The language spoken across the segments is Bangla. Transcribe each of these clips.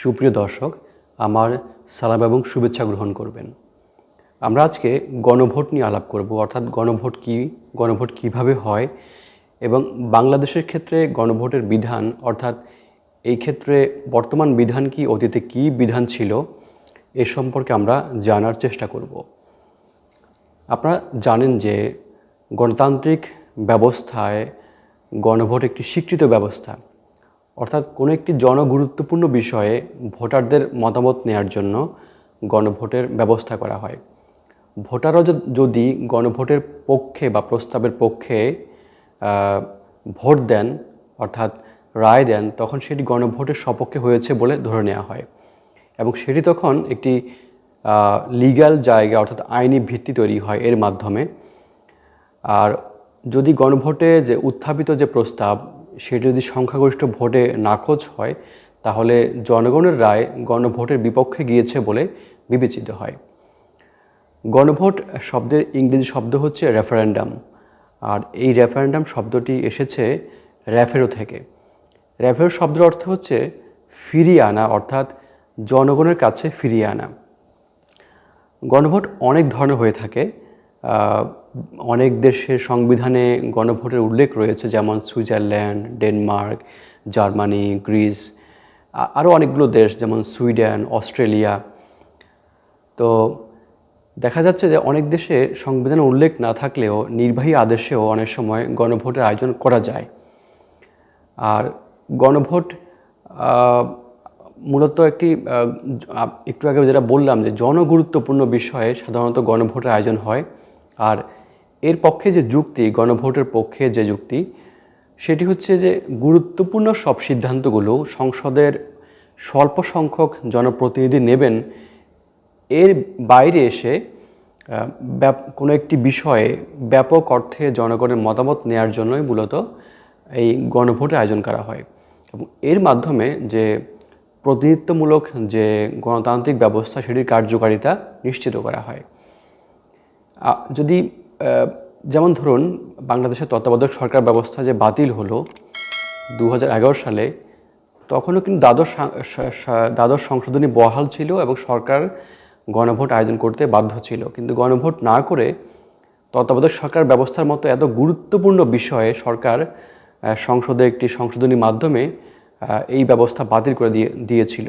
সুপ্রিয় দর্শক, আমার সালাম এবং শুভেচ্ছা গ্রহণ করবেন। আমরা আজকে গণভোট নিয়ে আলাপ করব, অর্থাৎ গণভোট কি, গণভোট কীভাবে হয় এবং বাংলাদেশের ক্ষেত্রে গণভোটের বিধান, অর্থাৎ এই ক্ষেত্রে বর্তমান বিধান কি, অতীতে কি বিধান ছিল, এ সম্পর্কে আমরা জানার চেষ্টা করব। আপনারা জানেন যে গণতান্ত্রিক ব্যবস্থায় গণভোট একটি স্বীকৃত ব্যবস্থা। অর্থাৎ কোনো একটি জনগুরুত্বপূর্ণ বিষয়ে ভোটারদের মতামত নেয়ার জন্য গণভোটের ব্যবস্থা করা হয়। ভোটাররা যদি গণভোটের পক্ষে বা প্রস্তাবের পক্ষে ভোট দেন, অর্থাৎ রায় দেন, তখন সেটি গণভোটের সপক্ষে হয়েছে বলে ধরে নেওয়া হয়। এবং সেটি তখন একটি লিগ্যাল জায়গা, অর্থাৎ আইনি ভিত্তি তৈরি হয় এর মাধ্যমে। আর যদি গণভোটে যে উত্থাপিত যে প্রস্তাব সেটি যদি সংখ্যাগরিষ্ঠ ভোটে নাকচ হয়, তাহলে জনগণের রায় গণভোটের বিপক্ষে গিয়েছে বলে বিবেচিত হয়। গণভোট শব্দের ইংরেজি শব্দ হচ্ছে রেফারেন্ডাম। আর এই রেফারেন্ডাম শব্দটি এসেছে র্যাফেরো থেকে। র্যাফেরো শব্দের অর্থ হচ্ছে ফিরিয়ে আনা, অর্থাৎ জনগণের কাছে ফিরিয়ে আনা। গণভোট অনেক ধরনের হয়ে থাকে। অনেক দেশের সংবিধানে গণভোটের উল্লেখ রয়েছে, যেমন সুইজারল্যান্ড, ডেনমার্ক, জার্মানি, গ্রিস আরও অনেকগুলো দেশ, যেমন সুইডেন, অস্ট্রেলিয়া। তো দেখা যাচ্ছে যে অনেক দেশে সংবিধানে উল্লেখ না থাকলেও নির্বাহী আদেশেও অনেক সময় গণভোটের আয়োজন করা যায়। আর গণভোট মূলত একটি একটু আগে যেটা বললাম যে জনগুরুত্বপূর্ণ বিষয়ে সাধারণত গণভোটের আয়োজন হয়। আর এর পক্ষে যে যুক্তি, গণভোটের পক্ষে যে যুক্তি, সেটি হচ্ছে যে গুরুত্বপূর্ণ সব সিদ্ধান্তগুলো সংসদের স্বল্প সংখ্যক জনপ্রতিনিধি নেবেন, এর বাইরে এসে কোনো একটি বিষয়ে ব্যাপক অর্থে জনগণের মতামত নেয়ার জন্যই মূলত এই গণভোটের আয়োজন করা হয়। এবং এর মাধ্যমে যে প্রতিনিধিত্বমূলক যে গণতান্ত্রিক ব্যবস্থা, সেটির কার্যকারিতা নিশ্চিত করা হয়। যদি যেমন ধরুন, বাংলাদেশের তত্ত্বাবধায়ক সরকার ব্যবস্থা যে বাতিল হলো দু হাজার এগারো সালে, তখনও কিন্তু দ্বাদশ দ্বাদশ সংশোধনী বহাল ছিল এবং সরকার গণভোট আয়োজন করতে বাধ্য ছিল। কিন্তু গণভোট না করে তত্ত্বাবধায়ক সরকার ব্যবস্থার মতো এত গুরুত্বপূর্ণ বিষয়ে সরকার সংসদে একটি সংশোধনীর মাধ্যমে এই ব্যবস্থা বাতিল করে দিয়ে, দিয়েছিল।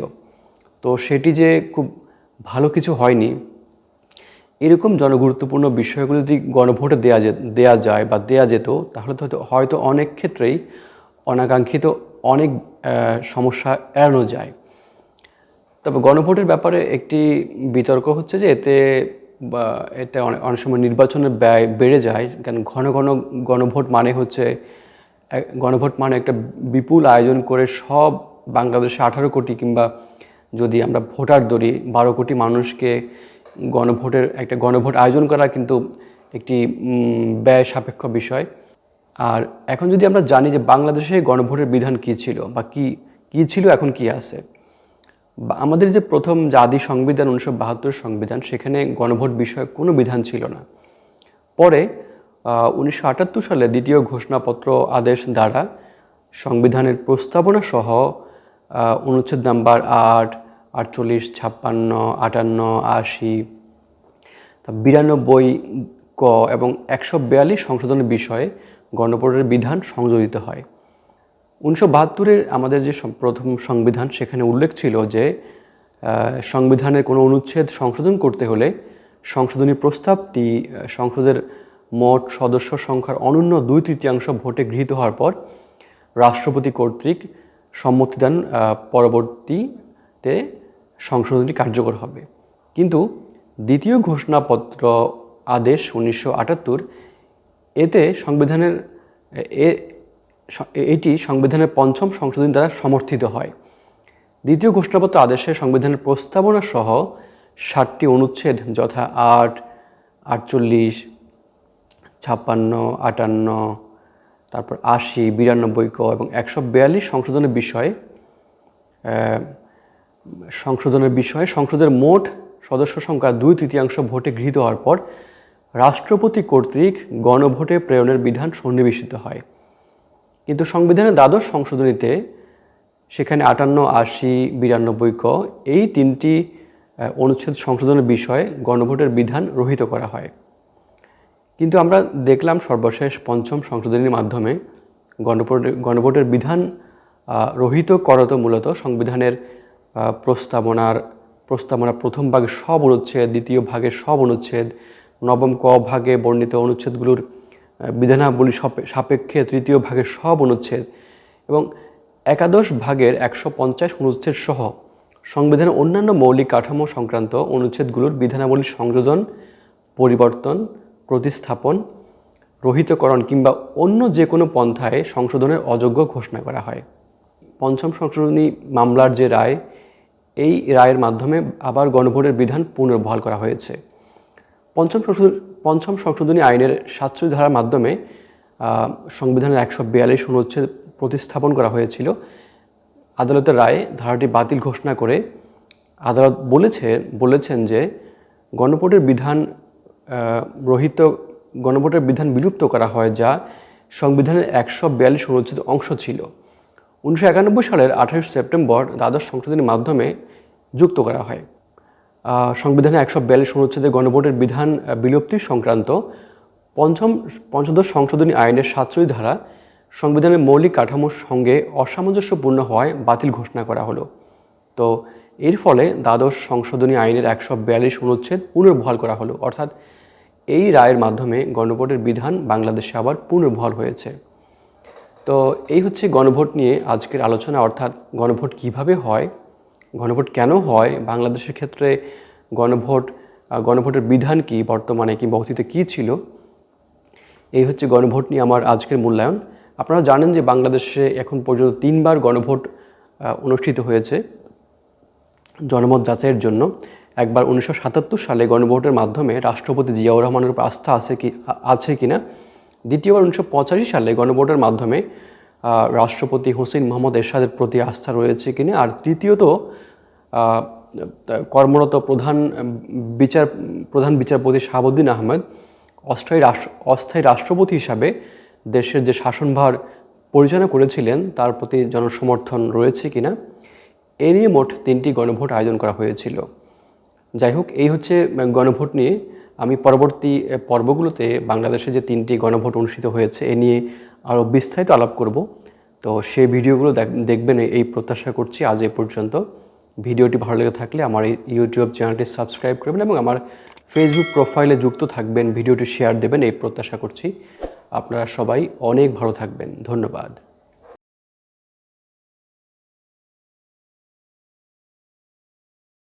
তো সেটি যে খুব ভালো কিছু হয়নি এরকম জনগুরুত্বপূর্ণ বিষয়গুলো যদি গণভোটে যে দেওয়া যায় বা দেওয়া যেত, তাহলে তো হয়তো- হয়তো অনেক ক্ষেত্রেই অনাকাঙ্ক্ষিত অনেক সমস্যা এড়ানো যায়। তবে গণভোটের ব্যাপারে একটি বিতর্ক হচ্ছে যে, এতে এতে অনেক অনেক সময় নির্বাচনের ব্যয় বেড়ে যায়, কারণ ঘন ঘন গণভোট মানে হচ্ছে গণভোট মানে একটা বিপুল আয়োজন করে সব বাংলাদেশে আঠারো কোটি কিংবা যদি আমরা ভোটার ধরি, বারো কোটি মানুষকে গণভোটের, একটা গণভোট আয়োজন করা কিন্তু একটি ব্যয় সাপেক্ষ বিষয়। আর এখন যদি আমরা জানি যে বাংলাদেশে গণভোটের বিধান কী ছিল বা কি, কী ছিল, এখন কি আছে? বা আমাদের যে প্রথম আদি সংবিধান, উনিশশো বাহাত্তর সংবিধান, সেখানে গণভোট বিষয়ে কোনো বিধান ছিল না। পরে উনিশশো আটাত্তর সালে দ্বিতীয় ঘোষণাপত্র আদেশ দ্বারা সংবিধানের প্রস্তাবনা সহ অনুচ্ছেদ নাম্বার আট আটচল্লিশ, ছাপ্পান্ন, আটান্ন, আশি বিরানব্বই ক এবং একশো বিয়াল্লিশ সংশোধনের বিষয়ে গণভোটের বিধান সংযোজিত হয়। উনিশশো বাহাত্তরের আমাদের যে প্রথম সংবিধান, সেখানে উল্লেখ ছিল যে সংবিধানের কোনো অনুচ্ছেদ সংশোধন করতে হলে সংশোধনী প্রস্তাবটি সংসদের মোট সদস্য সংখ্যার অনন্য দুই তৃতীয়াংশ ভোটে গৃহীত হওয়ার পর রাষ্ট্রপতি কর্তৃক সম্মতিদান পরবর্তীতে সংশোধনী কার্যকর হবে। কিন্তু দ্বিতীয় ঘোষণাপত্র আদেশ উনিশশো আটাত্তর, এতে সংবিধানের এটি সংবিধানের পঞ্চম সংশোধনী দ্বারা সমর্থিত হয়। দ্বিতীয় ঘোষণাপত্র আদেশে সংবিধানের প্রস্তাবনা সহ ষাটটি অনুচ্ছেদ যথা আট, আটচল্লিশ, ছাপ্পান্ন, আটান্ন, তারপর আশি, বিরানব্বই ক এবং একশো বিয়াল্লিশ সংশোধনের বিষয়ে সংশোধনের বিষয়ে, সংসদের মোট সদস্য সংখ্যা দুই তৃতীয়াংশ ভোটে গৃহীত হওয়ার পর রাষ্ট্রপতি কর্তৃক গণভোটে প্রেরণের বিধান সন্নিবেশিত হয়। কিন্তু সংবিধানের দ্বাদশ সংশোধনীতে সেখানে আটান্ন, আশি, বিরানব্বই ক এই তিনটি অনুচ্ছেদ সংশোধনের বিষয়ে গণভোটের বিধান রহিত করা হয়। কিন্তু আমরা দেখলাম সর্বশেষ পঞ্চম সংশোধনীর মাধ্যমে গণভোটের গণভোটের বিধান রহিত করত মূলত সংবিধানের প্রস্তাবনার প্রস্তাবনার প্রথম ভাগে সব অনুচ্ছেদ, দ্বিতীয় ভাগে সব অনুচ্ছেদ, নবম ক ভাগে বর্ণিত অনুচ্ছেদগুলোর বিধানাবলী সাপে- সাপেক্ষে তৃতীয় ভাগের সব অনুচ্ছেদ এবং একাদশ ভাগের একশো পঞ্চাশ অনুচ্ছেদ সহ সংবিধানের অন্যান্য মৌলিক কাঠামো সংক্রান্ত অনুচ্ছেদগুলোর বিধানাবলী সংযোজন, পরিবর্তন, প্রতিস্থাপন, রহিতকরণ কিংবা অন্য যে কোনো পন্থায় সংশোধনের অযোগ্য ঘোষণা করা হয়। পঞ্চম সংশোধনী মামলার যে রায় এই রায়ের মাধ্যমে আবার গণভোটের বিধান পুনর্বহাল করা হয়েছে। পঞ্চম সংশোধন পঞ্চম সংশোধনী আইনের সাতচল্লিশ ধারার মাধ্যমে সংবিধানের একশো বিয়াল্লিশ অনুচ্ছেদ প্রতিস্থাপন করা হয়েছিল। আদালতের রায়ে ধারাটি বাতিল ঘোষণা করে আদালত বলেছে, বলেছেন যে গণভোটের বিধান রহিত, গণভোটের বিধান বিলুপ্ত করা হয় যা সংবিধানের একশো বিয়াল্লিশ অনুচ্ছেদ অংশ ছিল। উনিশশো একানব্বই সালের আঠাশ সেপ্টেম্বর দ্বাদশ সংশোধনীর মাধ্যমে যুক্ত করা হয়। সংবিধানে একশো বিয়াল্লিশ অনুচ্ছেদে গণভোটের বিধান বিলুপ্তি সংক্রান্ত পঞ্চম, পঞ্চদশ সংশোধনী আইনের সাতচল্লিশ ধারা সংবিধানের মৌলিক কাঠামোর সঙ্গে অসামঞ্জস্যপূর্ণ হওয়ায় বাতিল ঘোষণা করা হলো। তো এর ফলে দ্বাদশ সংশোধনী আইনের একশো বিয়াল্লিশ অনুচ্ছেদ পুনর্বহাল করা হলো। অর্থাৎ এই রায়ের মাধ্যমে গণভোটের বিধান বাংলাদেশে আবার পুনর্বহাল হয়েছে। তো এই হচ্ছে গণভোট নিয়ে আজকের আলোচনা। অর্থাৎ গণভোট কীভাবে হয় গণভোট কেন হয়? বাংলাদেশের ক্ষেত্রে গণভোট গণভোটের বিধান কি বর্তমানে কিংবা অতীতে কী ছিল? এই হচ্ছে গণভোট নিয়ে আমার আজকের মূল্যায়ন। আপনারা জানেন যে বাংলাদেশে এখন পর্যন্ত তিনবার গণভোট অনুষ্ঠিত হয়েছে জনমত যাচাইয়ের জন্য। একবার উনিশশো সাতাত্তর সালে গণভোটের মাধ্যমে রাষ্ট্রপতি জিয়াউর রহমানের উপর আস্থা আছে কি আছে কিনা? দ্বিতীয়বার উনিশশো পঁচাশি সালে গণভোটের মাধ্যমে রাষ্ট্রপতি হোসেন মোহাম্মদ এরশাদের প্রতি আস্থা রয়েছে কিনা? আর তৃতীয়ত কর্মরত প্রধান বিচার, প্রধান বিচারপতি শাহাবুদ্দিন আহমেদ অস্থায়ী রাষ্ট্র, অস্থায়ী রাষ্ট্রপতি হিসাবে দেশের যে শাসনভার পরিচালনা করেছিলেন, তার প্রতি জনসমর্থন রয়েছে কিনা? এ নিয়ে মোট তিনটি গণভোট আয়োজন করা হয়েছিল। যাই হোক, এই হচ্ছে গণভোট নিয়ে। আমি পরবর্তী পর্বগুলোতে বাংলাদেশে যে তিনটি গণভোট অনুষ্ঠিত হয়েছে, এ নিয়ে আরও বিস্তারিত আলাপ করব। তো সেই ভিডিওগুলো দেখ- দেখবেন এই প্রত্যাশা করছি আজ এ পর্যন্ত। ভিডিওটি ভালো লেগে থাকলে আমার এই ইউটিউব চ্যানেলটি সাবস্ক্রাইব করবেন এবং আমার ফেসবুক প্রোফাইলে যুক্ত থাকবেন, ভিডিওটি শেয়ার দেবেন, এই প্রত্যাশা করছি। আপনারা সবাই অনেক ভালো থাকবেন। ধন্যবাদ।